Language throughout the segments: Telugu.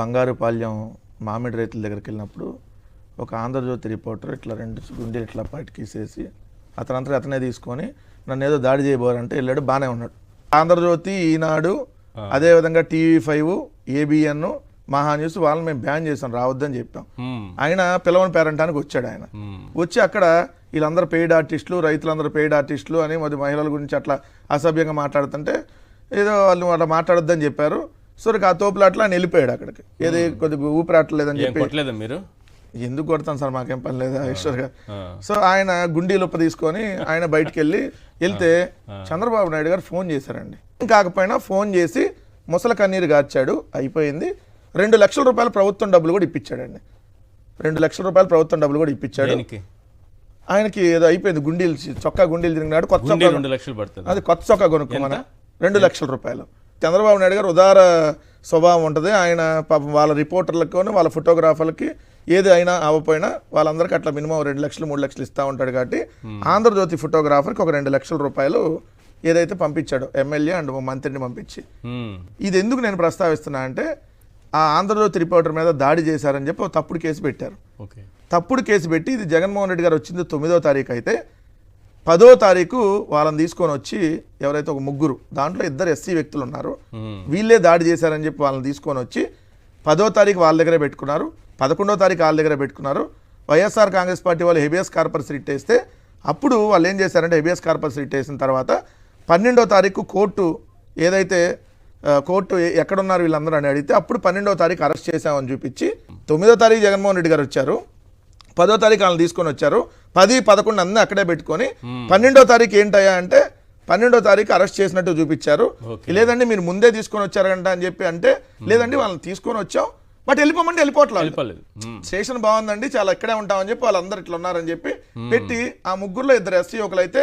బంగారుపాళ్యం మామిడి రైతుల దగ్గరికి వెళ్ళినప్పుడు ఒక ఆంధ్రజ్యోతి రిపోర్టర్ ఇట్లా రెండు గుండెలు ఇట్లా పట్టుకేసేసి అతనంతా అతనే తీసుకొని నన్ను ఏదో దాడి చేయబోరంటే వెళ్ళాడు బాగానే ఉన్నాడు. ఆంధ్రజ్యోతి ఈనాడు అదేవిధంగా TV five ABN Maha news వాళ్ళని మేము బ్యాన్ చేసాం రావద్దని చెప్పాం. ఆయన పిలవని పేరంటానికి వచ్చాడు ఆయన. వచ్చి అక్కడ వీళ్ళందరూ పెయిడ్ ఆర్టిస్టులు రైతులందరూ పెయిడ్ ఆర్టిస్టులు అని మరి మహిళల గురించి అట్లా అసభ్యంగా మాట్లాడుతుంటే ఏదో వాళ్ళు అట్లా మాట్లాడొద్దని చెప్పారు. సో ఆ తోపులు అట్లా ఆయన వెళ్ళిపోయాడు అక్కడికి. ఏది కొద్దిగా ఊపిరాట్లేదని చెప్పి మీరు? ఎందుకు కొడతాను సార్ మాకేం పని లేదా ఈశ్వర్ గారు. సో ఆయన గుండీ లుప్ప తీసుకొని ఆయన బయటికి వెళ్ళి వెళ్తే చంద్రబాబు నాయుడు గారు ఫోన్ చేశారండి. కాకపోయినా ఫోన్ చేసి ముసల కన్నీరు గార్చాడు అయిపోయింది. రెండు లక్షల రూపాయలు ప్రభుత్వం డబ్బులు కూడా ఇప్పించాడండి. రెండు లక్షల రూపాయలు ప్రభుత్వం డబ్బులు కూడా ఇప్పించాడు. ఆయనకి ఏదో అయిపోయింది గుండీలు చొక్కా గుండీలు తిరిగినాడు కొత్త రెండు లక్షలు పడుతుంది. అది కొత్త చొక్కా కొనుక్కోమన. రెండు లక్షల రూపాయలు. చంద్రబాబు నాయుడు గారు ఉదార స్వభావం ఉంటుంది. ఆయన పాపం వాళ్ళ రిపోర్టర్లకు వాళ్ళ ఫోటోగ్రాఫర్లకి ఏది అయినా అవ్వపోయినా వాళ్ళందరికీ అట్లా మినిమం రెండు లక్షలు మూడు లక్షలు ఇస్తూ ఉంటాడు కాబట్టి ఆంధ్రజ్యోతి ఫోటోగ్రాఫర్కి ఒక రెండు లక్షల రూపాయలు ఏదైతే పంపించాడో ఎమ్మెల్యే అండ్ మంత్రిని పంపించి. ఇది ఎందుకు నేను ప్రస్తావిస్తున్నా అంటే ఆ ఆంధ్రజ్యోతి రిపోర్టర్ మీద దాడి చేశారని చెప్పి తప్పుడు కేసు పెట్టారు. ఓకే. తప్పుడు కేసు పెట్టి ఇది జగన్మోహన్ రెడ్డి గారు వచ్చింది తొమ్మిదో తారీఖు అయితే పదో తారీఖు వాళ్ళని తీసుకొని వచ్చి ఎవరైతే ఒక ముగ్గురు దాంట్లో ఇద్దరు ఎస్సీ వ్యక్తులు ఉన్నారు. వీళ్ళే దాడి చేశారని చెప్పి వాళ్ళని తీసుకొని వచ్చి పదో తారీఖు వాళ్ళ దగ్గరే పెట్టుకున్నారు. పదకొండో తారీఖు వాళ్ళ దగ్గరే పెట్టుకున్నారు. వైఎస్ఆర్ కాంగ్రెస్ పార్టీ వాళ్ళు హెబియస్ కార్పస్ రిట్ వేస్తే అప్పుడు వాళ్ళు ఏం చేశారంటే హెబియస్ కార్పస్ రిట్ వేసిన తర్వాత పన్నెండో తారీఖు కోర్టు ఏదైతే కోర్టు ఎక్కడున్నారు వీళ్ళందరూ అని అడిగితే అప్పుడు పన్నెండో తారీఖు అరెస్ట్ చేశామని చూపించి తొమ్మిదో తారీఖు జగన్మోహన్ రెడ్డి గారు వచ్చారు. పదో తారీఖు వాళ్ళని తీసుకొని వచ్చారు. పది పదకొండు అన్నీ అక్కడే పెట్టుకొని పన్నెండో తారీఖు ఏంటయ్యా అంటే పన్నెండో తారీఖు అరెస్ట్ చేసినట్టు చూపించారు. లేదండి మీరు ముందే తీసుకొని వచ్చారంట అని చెప్పి అంటే లేదండి వాళ్ళని తీసుకొని వచ్చాం. బట్ వెళ్ళిపోమంటే వెళ్ళిపోవట్లేదు. స్టేషన్ బాగుందండి చాలా ఇక్కడే ఉంటామని చెప్పి వాళ్ళందరూ ఇట్లా ఉన్నారని చెప్పి పెట్టి ఆ ముగ్గురులో ఇద్దరు ఎస్సీ యువకులు అయితే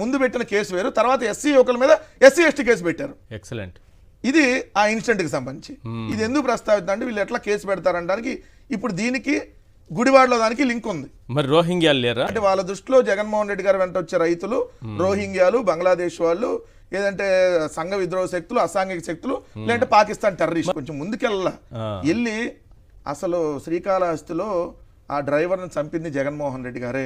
ముందు పెట్టిన కేసు వేరు తర్వాత ఎస్సీ యువకుల మీద ఎస్సీ ఎస్టీ కేసు పెట్టారు. ఎక్సలెంట్ ఇది ఆ ఇన్సిడెంట్కి సంబంధించి. ఇది ఎందుకు ప్రస్తావిద్దాం అంటే వీళ్ళు ఎట్లా కేసు పెడతారనడానికి ఇప్పుడు దీనికి గుడివాడలో దానికి లింక్ ఉంది. మరి రోహింగ్యాలు లేరా? అంటే వాళ్ళ దృష్టిలో జగన్మోహన్ రెడ్డి గారు వెంట వచ్చే రైతులు రోహింగ్యాలు బంగ్లాదేశ్ వాళ్ళు ఏదంటే సంఘ విద్రోహ శక్తులు అసాంఘిక శక్తులు లేదంటే పాకిస్తాన్ టెర్రరిస్ట్. కొంచెం ముందుకెళ్ళ. వెళ్ళి అసలు శ్రీకాళహస్తిలో ఆ డ్రైవర్ని చంపింది జగన్మోహన్ రెడ్డి గారే.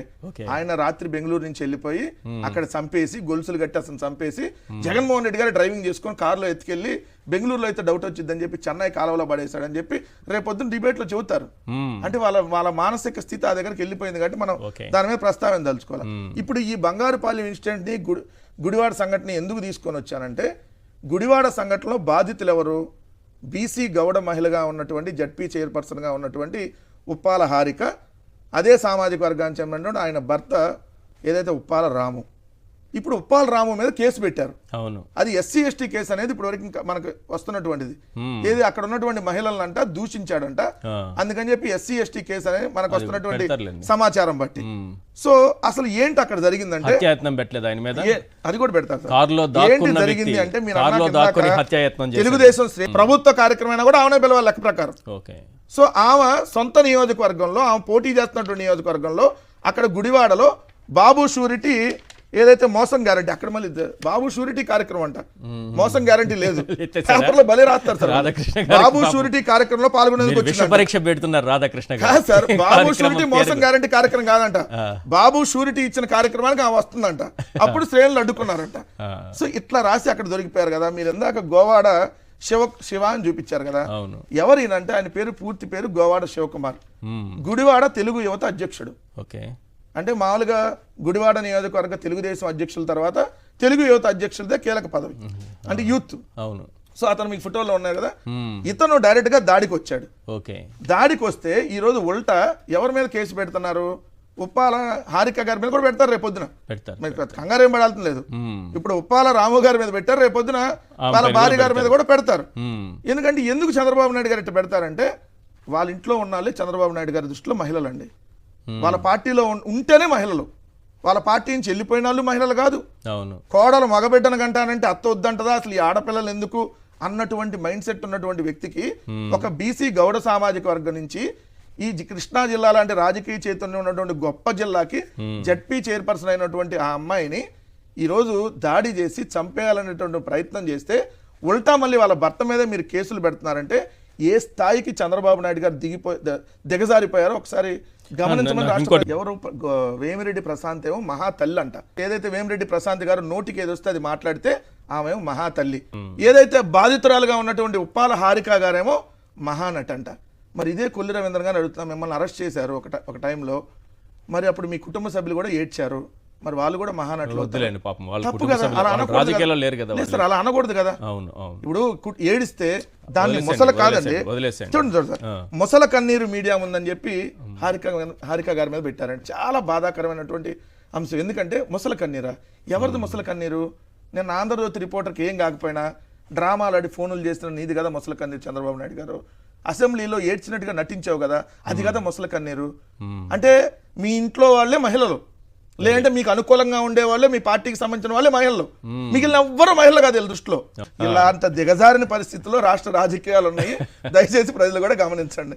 ఆయన రాత్రి బెంగళూరు నుంచి వెళ్ళిపోయి అక్కడ చంపేసి గొలుసులు కట్టి అసలు చంపేసి జగన్మోహన్ రెడ్డి గారు డ్రైవింగ్ చేసుకొని కారులో ఎత్తుకెళ్ళి బెంగళూరులో అయితే డౌట్ వచ్చిందని చెప్పి చెన్నై కాలువలో పడేశాడని చెప్పి రేపొద్దున డిబేట్లో చెబుతారు. అంటే వాళ్ళ వాళ్ళ మానసిక స్థితి ఆ దగ్గరికి వెళ్ళిపోయింది కాబట్టి మనం. దాని మీద ప్రస్తావన దలుచుకోవాలి ఇప్పుడు ఈ బంగారుపాలెం ఇన్సిడెంట్ని గుడి గుడివాడ సంఘటన ఎందుకు తీసుకొని వచ్చానంటే గుడివాడ సంఘటనలో బాధితులు ఎవరు బీసీ గౌడ మహిళగా ఉన్నటువంటి జడ్పీ చైర్పర్సన్గా ఉన్నటువంటి ఉప్పాల హారిక అదే సామాజిక వర్గానికి చెందినటువంటి ఆయన భర్త ఏదైతే ఉప్పాల రాము ఇప్పుడు ఉప్పాల రాము మీద కేసు పెట్టారు. అవును. అది ఎస్సీ ఎస్టీ కేసు అనేది ఇప్పుడు వరకు ఇంకా మనకు వస్తున్నటువంటిది. ఏది అక్కడ ఉన్నటువంటి మహిళలంట దూషించాడంట. ఆ. అందుకని చెప్పి ఎస్సీ ఎస్టీ కేసు అనేది మనకు వస్తున్నటువంటి. సమాచారం బట్టి. సో అసలు ఏంటి అక్కడ జరిగిందంటే హత్యాయత్నం పెట్టలేదు ఆయన మీద? అది కూడా పెడతారు. కారులో ఏంటి జరిగింది అంటే మీరు తెలుగుదేశం ప్రభుత్వ కార్యక్రమం కూడా ఆమె పిలవాలి లెక్క ప్రకారం. సో ఆమె సొంత నియోజకవర్గంలో ఆమె పోటీ చేస్తున్నటువంటి నియోజకవర్గంలో అక్కడ గుడివాడలో బాబు షూరిటీ ఏదైతే మోసం గ్యారంటీ అక్కడ మళ్ళీ. బాబు షూరిటీ కార్యక్రమం అంట మోసం గ్యారంటీ లేదు? పేపర్లో బలి రాస్తారు సార్ బాబు. షూరిటీ కార్యక్రమంలో పాల్గొనేందుకు. పరీక్ష పెడుతున్నారు రాధాకృష్ణ సార్ బాబు షూరిటీ మోసం గ్యారంటీ కార్యక్రమం కాదంట. బాబు షూరిటీ ఇచ్చిన కార్యక్రమానికి ఆమె వస్తుందంట అప్పుడు శ్రేణులు అడ్డుకున్నారంట. సో ఇట్లా రాసి అక్కడ దొరికిపోయారు కదా మీరు ఇందాక గోవాడ శివ శివ అని చూపించారు కదా ఎవరినంటే ఆయన పేరు పూర్తి పేరు గోవాడ శివకుమార్. గుడివాడ తెలుగు యువత అధ్యక్షుడు ఓకే అంటే మామూలుగా గుడివాడ నియోజకవర్గ తెలుగుదేశం అధ్యక్షుల తర్వాత తెలుగు యువత అధ్యక్షులదే కీలక పదవి. అంటే యూత్. అవును. సో అతను మీకు ఫోటోలో ఉన్నాయి కదా. ఇతను డైరెక్ట్గా దాడికి వచ్చాడు ఓకే. దాడికి వస్తే ఈ రోజు ఉల్టా ఎవరి మీద కేసు పెడుతున్నారు? ఉప్పాల హారిక గారి మీద కూడా పెడతారు రేపొద్దున కంగారు ఏం పడాల్సిన లేదు. ఇప్పుడు ఉప్పాల రాము గారి మీద పెట్టారు రేపొద్దున వాళ్ళ భార్య గారి మీద కూడా పెడతారు. ఎందుకంటే ఎందుకు చంద్రబాబు నాయుడు గారు ఇట్లా పెడతారంటే వాళ్ళ ఇంట్లో ఉన్నాళ్ళే చంద్రబాబు నాయుడు గారి దృష్టిలో మహిళలండి. వాళ్ళ పార్టీలో ఉంటేనే మహిళలు. వాళ్ళ పార్టీ నుంచి వెళ్ళిపోయిన వాళ్ళు మహిళలు కాదు. అవును. కోడలు మగబిడ్డను కంటానంటే అత్త వద్దంటదా? అసలు ఈ ఆడపిల్లలు ఎందుకు? అన్నటువంటి మైండ్ సెట్ ఉన్నటువంటి వ్యక్తికి ఒక బీసీ గౌడ సామాజిక వర్గం నుంచి ఈ కృష్ణా జిల్లా లాంటి రాజకీయ చైతన్యం ఉన్నటువంటి గొప్ప జిల్లాకి జడ్పీ చైర్పర్సన్ అయినటువంటి ఆ అమ్మాయిని ఈరోజు దాడి చేసి చంపేయాలనేటువంటి ప్రయత్నం చేస్తే ఉల్టా మళ్ళీ వాళ్ళ భర్త మీద మీరు కేసులు పెడుతున్నారంటే ఏ స్థాయికి చంద్రబాబు నాయుడు గారు దిగిపోయి దిగజారిపోయారో ఒకసారి గమనించమని రాష్ట్ర ఎవరు వేమిరెడ్డి ప్రశాంత్ ఏమో మహా తల్లి అంట. ఏదైతే వేమిరెడ్డి ప్రశాంత్ గారు నోటికి ఏది వస్తే అది మాట్లాడితే ఆమె ఏమో మహా తల్లి ఏదైతే బాధితురాలుగా ఉన్నటువంటి ఉప్పాల హారిక గారేమో మహానట అంట. మరి ఇదే కొల్లి రవీంద్ర గారు అడుగుతున్నాం. మిమ్మల్ని అరెస్ట్ చేశారు ఒక ట- ఒక టైంలో. మరి అప్పుడు మీ కుటుంబ సభ్యులు కూడా ఏడ్చారు. మరి వాళ్ళు కూడా మహానటులు? వద్దులేండి పాపం వాళ్ళ రాజకీయాల్లో కదా. లేరు. సార్ అలా అనకూడదు కదా. అవును అవును. ఇప్పుడు ఏడిస్తే దాన్ని మొసల కాదండి. చూడండి సార్. మొసల కన్నీరు మీడియా ఉందని చెప్పి హారిక హారిక గారి మీద పెట్టారండి. చాలా బాధాకరమైనటువంటి అంశం. ఎందుకంటే మొసల కన్నీరా? ఎవరిది మొసల కన్నీరు? నేను ఆంధ్రజ్యోతి రిపోర్టర్కి ఏం కాకపోయినా డ్రామాలు ఆడి ఫోనులు చేస్తున్న నీది కదా మొసల కన్నీరు చంద్రబాబు నాయుడు గారు. అసెంబ్లీలో ఏడ్చినట్టుగా నటించావు కదా అది కదా మొసల కన్నీరు. అంటే మీ ఇంట్లో వాళ్ళే మహిళలు. లేదంటే మీకు అనుకూలంగా ఉండే వాళ్ళే మీ పార్టీకి సంబంధించిన వాళ్ళే మహిళలు. మిగిలిన ఎవ్వరు మహిళలు కాదు వీళ్ళ దృష్టిలో ఇలాంటి దిగజారిన పరిస్థితుల్లో రాష్ట్ర రాజకీయాలు ఉన్నాయి. దయచేసి ప్రజలు కూడా గమనించండి.